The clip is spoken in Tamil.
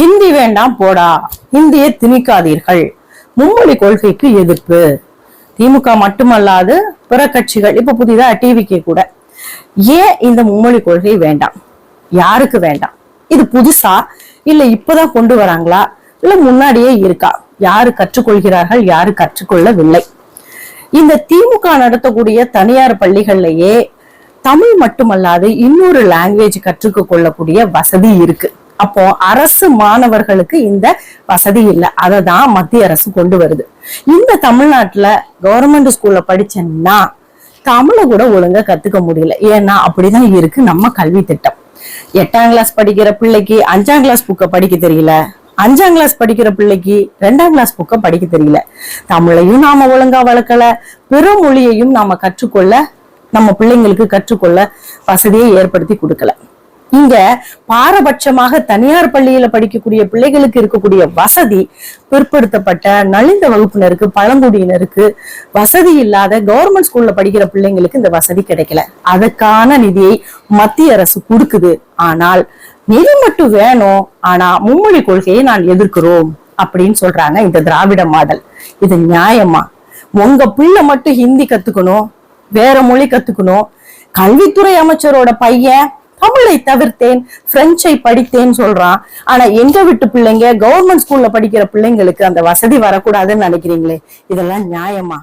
ஹிந்தி வேண்டாம் போடா இந்தியை திணிக்காதீர்கள். மும்மொழி கொள்கைக்கு எதிர்ப்பு. திமுக மட்டுமல்லாது பிற கட்சிகள் இப்ப புதிதா டிவிக்கு கூட. ஏன் இந்த மும்மொழி கொள்கை வேண்டாம்? யாருக்கு வேண்டாம்? இது புதுசா? இல்ல இப்பதான் கொண்டு வராங்களா? இல்ல முன்னாடியே இருக்கா? யாரு கற்றுக்கொள்கிறார்கள் யாரு கற்றுக்கொள்ளவில்லை? இந்த திமுக நடத்தக்கூடிய தனியார் பள்ளிகள்லயே தமிழ் மட்டுமல்லாது இன்னொரு லாங்குவேஜ் கற்றுக்க கொள்ளக்கூடிய வசதி இருக்கு. அப்போ அரசு மாணவர்களுக்கு இந்த வசதி இல்லை. அதை தான் மத்திய அரசு கொண்டு வருது. இந்த தமிழ்நாட்டுல கவர்மெண்ட் ஸ்கூல்ல படிச்சேன்னா தமிழை கூட ஒழுங்கா கத்துக்க முடியல. ஏன்னா அப்படிதான் இருக்கு நம்ம கல்வி திட்டம். எட்டாம் கிளாஸ் படிக்கிற பிள்ளைக்கு அஞ்சாம் கிளாஸ் புக்கை படிக்க தெரியல. அஞ்சாம் கிளாஸ் படிக்கிற பிள்ளைக்கு ரெண்டாம் கிளாஸ் புக்கை படிக்க தெரியல. தமிழையும் நாம ஒழுங்கா வளர்க்கல. பிற மொழியையும் நாம கற்றுக்கொள்ள நம்ம பிள்ளைங்களுக்கு கற்றுக்கொள்ள வசதியை ஏற்படுத்தி கொடுக்கல. இங்க பாரபட்சமாக தனியார் பள்ளியில படிக்கக்கூடிய பிள்ளைகளுக்கு இருக்கக்கூடிய வசதி பிற்படுத்தப்பட்ட நலிந்த வகுப்பினருக்கு பழங்குடியினருக்கு வசதி இல்லாத கவர்மெண்ட் ஸ்கூல்ல படிக்கிற பிள்ளைங்களுக்கு இந்த வசதி கிடைக்கல. அதுக்கான நிதியை மத்திய அரசு கொடுக்குது. ஆனால் நிதி மட்டும் வேணும். ஆனா மும்மொழி கொள்கையை நான் எதிர்க்கிறோம் அப்படின்னு சொல்றாங்க இந்த திராவிட மாடல். இது நியாயமா? உங்க பிள்ளை மட்டும் ஹிந்தி கத்துக்கணும் வேற மொழி கத்துக்கணும். கல்வித்துறை அமைச்சரோட பையன் தமிழை தவிர்த்தேன் பிரெஞ்சை படித்தேன் சொல்றான். ஆனா எங்க விட்டு பிள்ளைங்க கவர்மெண்ட் ஸ்கூல்ல படிக்கிற பிள்ளைங்களுக்கு அந்த வசதி வரக்கூடாதுன்னு நினைக்கிறீங்களே? இதெல்லாம் நியாயமா?